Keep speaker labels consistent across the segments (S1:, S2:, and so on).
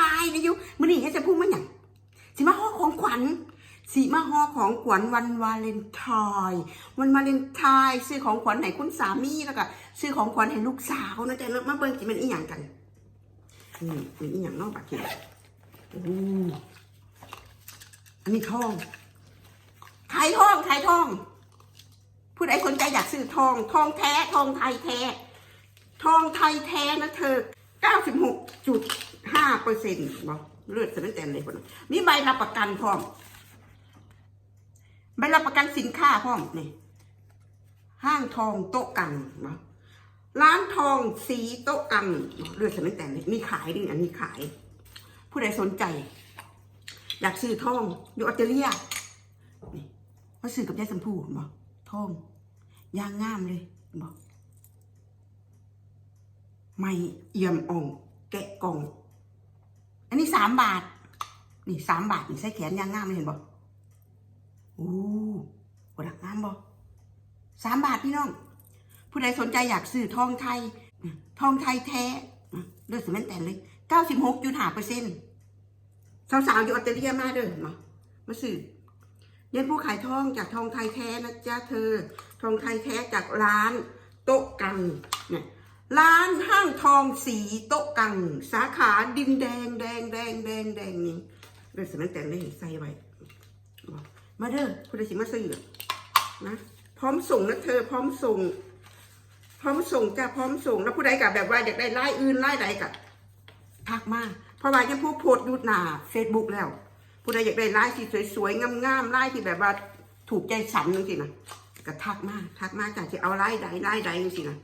S1: ายนะยุมื่อนี้ให้จะพูดมาอย่างสิมาห่อของขวัญสิมาห่อของขวัญวันวาเลนไทน์วันวาเลนไทน์ซื้อของขวัญให้คุณสามีแล้วก็ซื้อของขวัญให้ลูกสาวนะจ๊ะมาเบิ่งกินมันอีหยังกันนี่เป็นอีหยังนอกปากกินอันนี้ทองขายทองขายทองผู้ใดสนใจอยากซื้อทองทองแท้ทองไทยแท้ทองไทยแท้นะเธอ 96.5เปอร์เซ็นต์บอกเลือดสนั่นแต่เลยคนนั้นมีใบรับประกันพร้อมใบรับประกันสินค้าพร้อมนี่ห้างทองโต๊ะกันเนาะร้านทองสีโต๊ะกันเลือดสนั่นแต่เลยมีขายด้วยอันนี้ขาย ผู้ใดสนใจ อยากซื้อทองอยู่ออสเตรเลียนี่มาซื้อกับยายสัมพูบอกทองยางงามเลยบอกไม่เอี่ยมอ่องแกะกล่อง อันนี้สามบาท นี่สามบาทนี่ใส่แขนยางงามเลยเห็นบ่โอ้โหดักงามบ่สามบาทพี่น้อง ผู้ใดสนใจอยากซื้อทองไทย ทองไทยแท้เลือดสมันแต่เลยเก้าสิบหกจุดห้าเปอร์เซ็นต์สาวๆอยู่ออสเตรเลียมาเด้อมามาซื้อเย็นผู้ขายทองจากทองไทยแท้นะจ๊ะเธอ ทองไทยแท้จากร้าน โต๊ะกันเนี่ย ร้านห้างทองสีโต๊ะกัง สาขาดินแดงแดงแดงแดงแดงนี่เดือดสมันแต่งได้ใส่ไว้มาเด้อคุณได้สิมาซื้อนะ พร้อมส่งนะเธอพร้อมส่ง พร้อมส่งจ้ะพร้อมส่ง แล้วผู้ใดกับแบบว่าอยากได้ไล่อื่นไล่ใดกับทักมาเพราะว่ายังผู้โพสต์ยู่หนาเฟซบุ๊กแล้ว ผู้ใดอยากได้ไล่ที่สวยๆงามๆไล่ที่แบบว่าถูกใจฉันนึงสินะก็ทักมาทักมาจากที่เอาไล่ใดไล่ใดนี่สินะ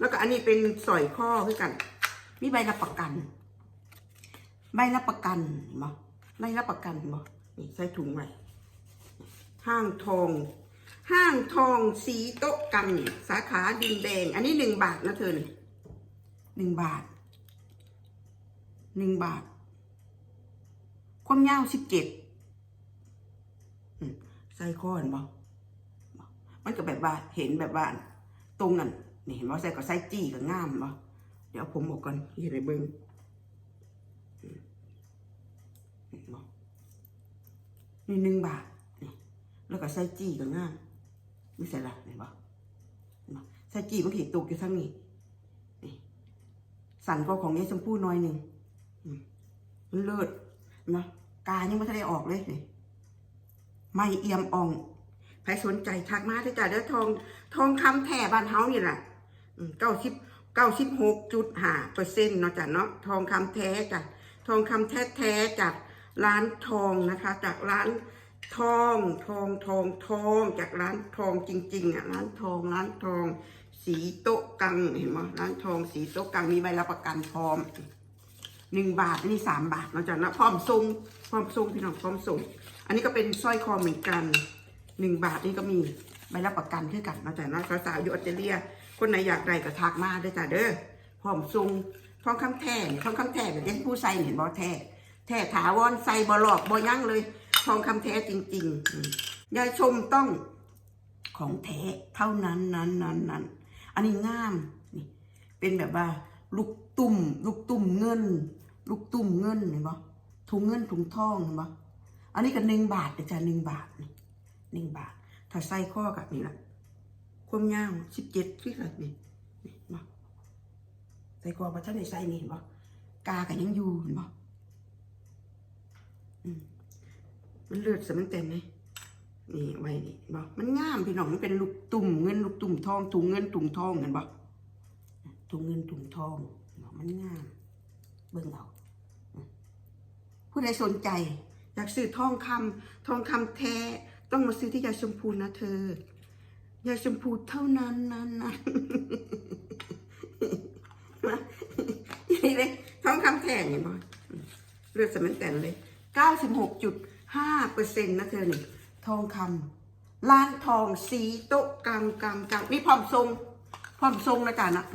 S1: แล้วก็อันนี้เป็นสอยข้อคือกัน มีใบรับประกัน ใบรับประกันบ่ใบรับประกันบ่นี่ใส่ถุงไว้ห้างทอง ห้างทองสีโต๊ะกัน สาขาดินแดง อันนี้หนึ่งบาทนะเธอหนึ่งบาทหนึ่งบาท ความยาวสิบเจ็ดใส่ข้อนบ่มันก็แบบว่าเห็นแบบว่าตรงนั้น นี่เห็นว่าใส่ก็ใส่จี้ก็งามบ่เดี๋ยวผมบอกก่อนเห็นในเบิ้งอืมเห็นบ่นี่หนึ่งบาทนี่แล้วก็ใส่จี้ก็งามไม่ใส่ละเห็นบ่ใส่จี้มันเห็นตกอยู่ทั้งนี้นี่สันก็ของยายชมพู่น้อยหนึ่งมันเลิศนบ่กายังไม่ทันได้ออกเลยนี่ไม่เอี่ยมอ่องใครสนใจทักมาได้จ้ะเด้อทอง ทองคำแท่บ้านเฮานี่แหละ เก้าสิบเก้าสิบหกจุดห้าเปอร์เซ็นต์เนาะจ้ะเนาะทองคำแท้จ้ะทองคำแท้แท้จากร้านทองนะคะ จากร้านทองทองทองทองจากร้านทองจริงๆอะร้านทองร้านทอง สีโต๊ะกังเห็นไหมร้านทองสีโต๊ะกังมีใบรับประกันพร้อมหนึ่งบาทอันนี้สามบาทเนาะจ้ะเนาะพร้อมส่งพร้อมส่งพี่น้องพร้อมส่งอันนี้ก็เป็นสร้อยคอเหมือนกันหนึ่งบาทนี่ก็มีใบรับประกันคือกันมาแต่นะสาวๆอยู่ออสเตรเลีย คนไหนอยากได้ก็ทักมาได้อจ้ะเด้อพร้อมซุงทองคำแท่เนี่ยทองคำแท่แบบนี้ผู้ใส่เห็นบ่แท้แท้ถาวรใส่บ่หลอกบ่ยั้งเลย ทองคำแท้จริงๆยายชมต้องของแท้เท่านั้นนั้นนั้นนั้นอันนี้งามนี่เป็นแบบว่าลูกตุ่มลูกตุ่มเงิน ลูกตุ่มเงินเห็นบ่ถุงเงินถุงทองเห็นบ่อันนี้ก็หนึ่งบาทเดี๋ยวจะหนึ่งบาทหนึ่งบาท ถ้าใส่ข้อกับนี่ละ ความยาวสิบเจ็ดที่ละนี่นี่มาใส่ข้อพระท่านในใส่นี่บ่กากันยังอยู่เห็นบ่อืมมันเลือดสมันเต็มไหมนี่ไว้นี่บ่มันงามพี่น้องมันเป็นลูกตุ่มเงินลูกตุ่มทองถุงเงินถุงทองเห็นบ่ถุงเงินถุงทองเห็นบ่มันงาม เบิ่งเอาผู้ใดสนใจ อยากซื้อทองคำทองคำแท้ ต้องมาซื้อที่ยาชมพูนะเธอ ยาชมพูเท่านั้นนั้นนะนี่เลยทองคำแท้เนี่ยบอยเลือดสมันแต่นเลย 96.5เปอร์เซ็นต์นะเธอนี่ทองคำร้านทองสีโต๊ะกลางกลางกลางมีพร้อมทรงพร้อมทรงนะจ๊ะนะ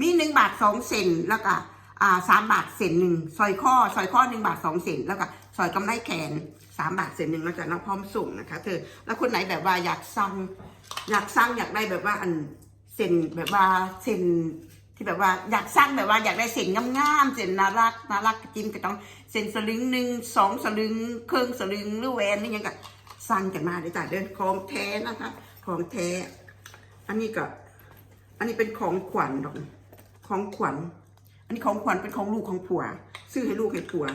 S1: มีหนึ่งบาทสองเซนแล้วก็อ่าสามบาทเซนหนึ่งซอยข้อซอยข้อหนึ่งบาทสองเซนแล้วก็ซอยกำไรแขน สามบาทเซนหนึ่งแล้วจ๊ะนะพร้อมส่งนะคะเธอแล้วคนไหนแบบว่าอยากสั่งอยากสั่งอยากได้แบบว่าอันเซนแบบว่าเซนที่แบบว่าอยากสร้างแบบว่าอยากได้เส้นงามๆเส้นน่ารักน่ารักจิ้มก็ต้องเส้นสลึงหนึ่งสองสลึงเครื่องสลึงหรือแหวนนี่ยังก็สั่งกันมาเลยจ้ะเดินของแท้นะคะของแท้ อันนี้ก็ อันนี้เป็นของขวัญดอกของขวัญอันนี้ของขวัญเป็นของลูกของผัว ซื้อให้ลูกให้ผัว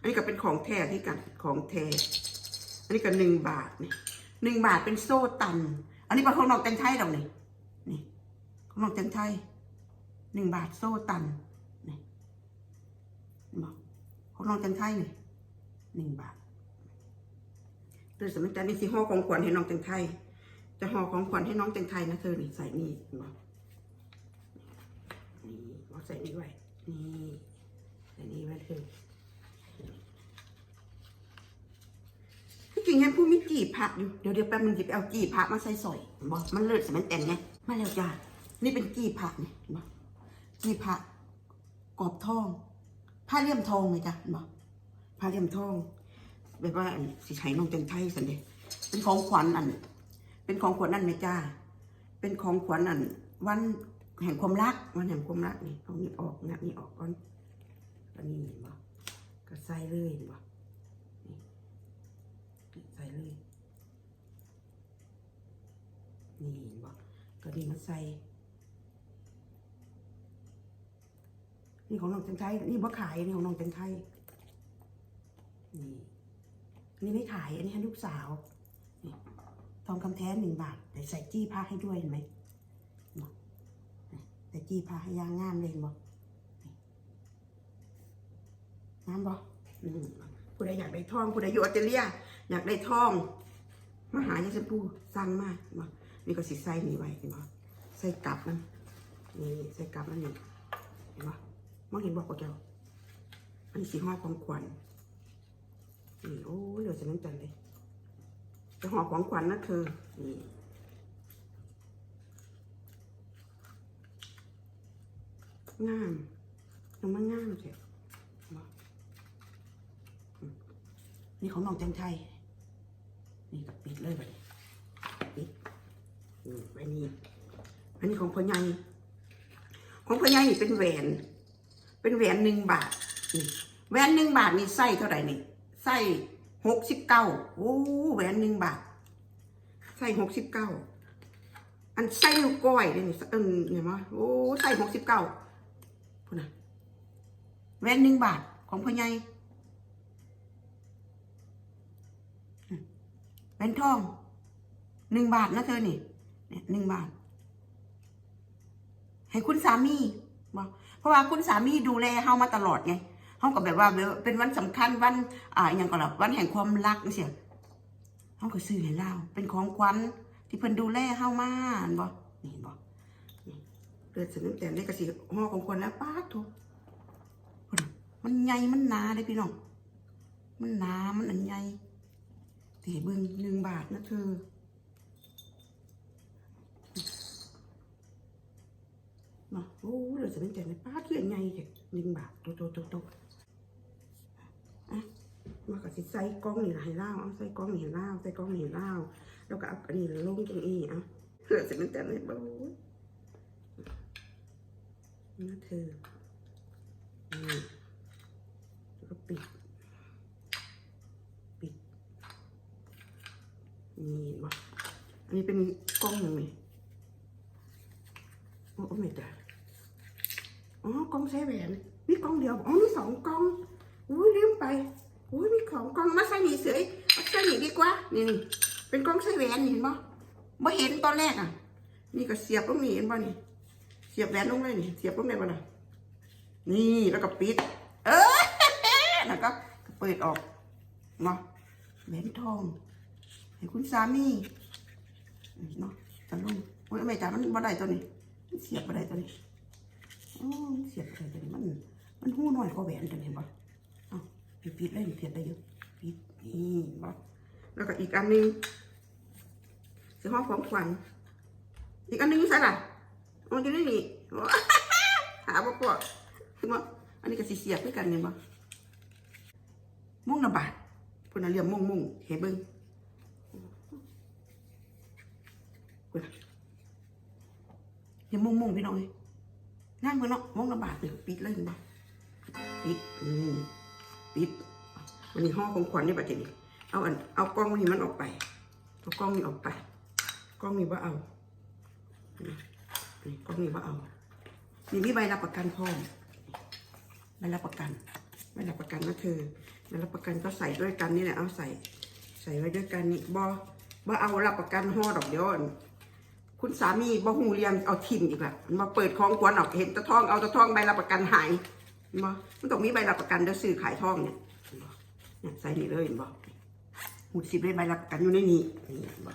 S1: อันนี้ก็เป็นของแท้ที่กันของแท้อันนี้ก็หนึ่งบาทนี่หนึ่งบาทเป็นโซ่ตัน อันนี้เป็นของนอกแตงไทยดอกนี่นี่ของนอกแตงไทยหนึ่งบาทโซ่ตันนี่บอกของนอกแตงไทยนี่หนึ่งบาทเดือนสมัยจันนี่สิห่อของขวัญให้น้องแตงไทยจะห่อของขวัญให้น้องแตงไทยนะเธอนี่ใส่นี่นบอกนี่เอาใส่นี่ไว้นี่ใส่นี่ไว้เธอ ที่จริงยังพูดมีจีผักอยู่เดี๋ยวเดี๋ยวแป๊บนึงจะไปเอาจีผักมาใส่สอยบอกมันเลิศสมันแต่นไงมาแล้วจ้านี่เป็นจีผักเนี่ยบอกจีผักกรอบทองผ้าเลี่ยมทองเลยจ้ะบอกผ้าเลี่ยมทองแบบว่าอันสิใช้น้องจันไทยสันเดะเป็นของขวัญอัน เป็นของขวัญนั่นไหมจ้าเป็นของขวัญอัน วันแห่งความรักวันแห่งความรักนี่เอานี่ออกงัดนี่ออกก่อนอันนี้เห็นบอกก็ใส่เลยเห็นบอกใส่ เลย นี่เห็นบอกก็ดีมาใส่ นี่ของน้องจันไทยนี่บ่ขายนี่ของน้องจันไทยนี่นนี้ไม่ขาย อันนี้ให้ลูกสาวนี่ทองคำแท้หนึ่งบาทแต่ใส่จี้ผ้าให้ด้วยเห็นไหมแต่จี้ผ้าให้ยางงามเลยเห็นบอกนี่งามบ่อืมผู้ใดอยากได้ทองผู้ใดอยู่ออสเตรเลีย อยากได้ทอง มาหายาชมพูสั่งมาเห็นบ่นี่ก็สิใส่นี่ไว้เห็นบ่ใส่กลับมันนี่ใส่กลับมันนี่เห็นบ่มองเห็นบอกว่าแก้วอันนี้สีห่อของขวัญนี่โอ้เหลือจะนั้นจันเลยจะห่อของขวัญนะเธอนี่งามยังมันงามเจ้ะบ่อืมนี่ของน้องจันไทย นี่ก็ปิดเลยไปปิดนี่ไปนี่อันนี้ของพ่อใหญ่ของพ่อใหญ่นี่เป็นแหวน เป็นแหวนหนึ่งบาทนี่แหวนหนึ่งบาทนี่ไส้เท่าไหร่นี่ไส้หกสิบเก้าโอ้แหวนหนึ่งบาทไส้หกสิบเก้าอันไส้ลูกก้อยนี่เออเห็นไหมโอ้ไส้หกสิบเก้าพูดนะแหวนหนึ่งบาทของพ่อใหญ่ เป็นทองหนึ่งบาทนะเธอนี่เนี่ยหนึ่งบาท ให้คุณสามีบอกเพราะว่าคุณสามีดูแลเฮามาตลอดไงเฮาก็แบบว่าเป็นวันสำคัญวัน อ่าอย่างก่อนละวันแห่งความรักนี่เสียเฮาก็ซื้อให้เราเป็นของขวัญที่เพิ่นดูแลเฮามาบอันบ่นี่บ่นี่เลือดสนึกแต่ได้กระสีห่อของคนแล้วป้าทุกมันใหญ่มันหนาเลยพี่น้อง มันหนา มันอันใหญ่ ตีเบึงหนึ่งบาทนะเธอ มาโอ้เดี๋ยวจะเป็นแจกในป้าที่ยังไงเด็กหนึ่งบาทโตโตโตโตอะมากับสิใส่กล้องนี่ละให้เล่าเอาใส่กล้องนี่ให้เล่าใส่กล้องนี่ให้เล่าแล้วก็เอาอันนี้ลงตรงนี้เอะเพื่อจะเป็นแจกในบ้านะเธอนี่แล้วก็ปิด นี่เห็นปะอันนี้เป็นกล้องยังไงโอ้ไม่จ้ะอ๋อกล้องใช้แหวนมีกล้องเดียวอ๋อมีสองกล้องอุ้ยลืมไปอุ้ยมีของกล้องมาใส่หนีเสยเอาใส่หนีดีกว่านี่นี่เป็นกล้องใช้แหวนเห็นปะไม่เห็นตอนแรกอะ นี่ก็เสียบลงนี่เห็นปะนี่ เสียบแหวนลงเลยนี่ เสียบลงได้ปะล่ะนี่แล้วก็ปิด เออแล้วก็เปิดออกเนาะแหวนทอง ให้คุณสามีเนาะจะลงโอ้ยไม่จ้ามันบ่ได้ตัวนี้เสียบบ่ได้ตัวนี้อ๋อเสียบบ่ได้ตัวนี้มันมันหูหน้อยกว่าแหวนตัวนี้เห็นบ่เอ้าปิดปิดได้เสียบได้อยู่ปิดนี่บ่แล้วก็อีกอันนึงสิห้องของขวัญอีกอันนึงอยู่ใส่ล่ะมันอยู่ในนี่บ่หาบ่พอคือบ่อันนี้ก็สิเสียบด้วยกันเนี่ยบ่มุ่งระบาดพุ่นน่ะเรียกมุ่งมุ่งเห็นเบิ่ง อย่ามุ่งมุ่งพี่น้องเลยนั่งมือเนาะวงละบาทหนึ่งปิดเลยนบ่ปิดอืมปิดวันนี้ห่อของขวัญนี่บัดนี้เอาอันเอากล้องนี้มันออกไปเอากล้องนี้ออกไปกล้องนี้ว่าเอานี่กล้องนี้ว่าเอานี่มีใบรับประกันพร้อมใบรับประกันใบรับประกันนะเธอใบรับประกันก็ใส่ด้วยกันนี่แหละเอาใส่ ใส่ไว้ด้วยกันนี่บอบอเอารับประกันห่อดอกเดียวอั่น คุณสามีบ่หูเรียงเอาทิมอีกละมาเปิดของกวนออกเห็นตะทองเอาตะทองใบรับประกันหายบ่มันต้องมีใบรับประกันเด้อซื้อขายทองเนี่ยเห็นบ่เนี่ยใส่นี่เลยเห็นบ่หูสิบเลยใบรับประกันอยู่ในนี้นี่เห็นบ่